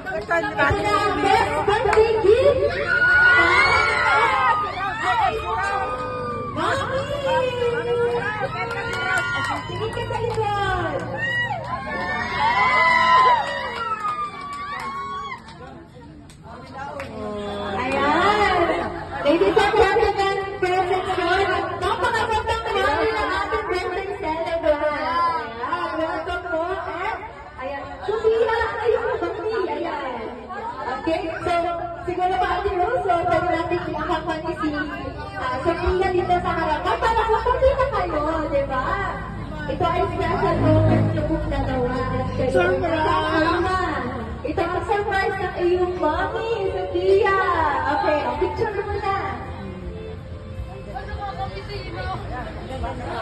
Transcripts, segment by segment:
pa ni Ito Mati na ang likod! Ayan! Ladies Okay, so, siguro pa Rose, so, pwede natin kinakapan si ah, Sophia dito sa harapan para makapita kayo, di ba? Ito ay special moment dalawa. At kayo ay Surprise! Ito ang surprise ng iyong mommy, Sophia. Okay, o, picture mo na.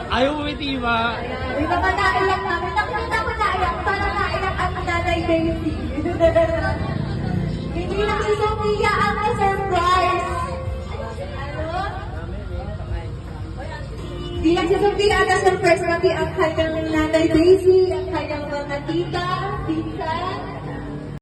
Ayaw mo may. Ayan, May mga naiyak namin. Nakikita ko naiyak. Para naiyak ang nanay Daisy. Hindi lang si Sophia ang na-surprise. Ano? Hindi lang si Sophia ang na-surprise, pati ang kanyang nanay Daisy, ang kanyang mga tita, pinsan,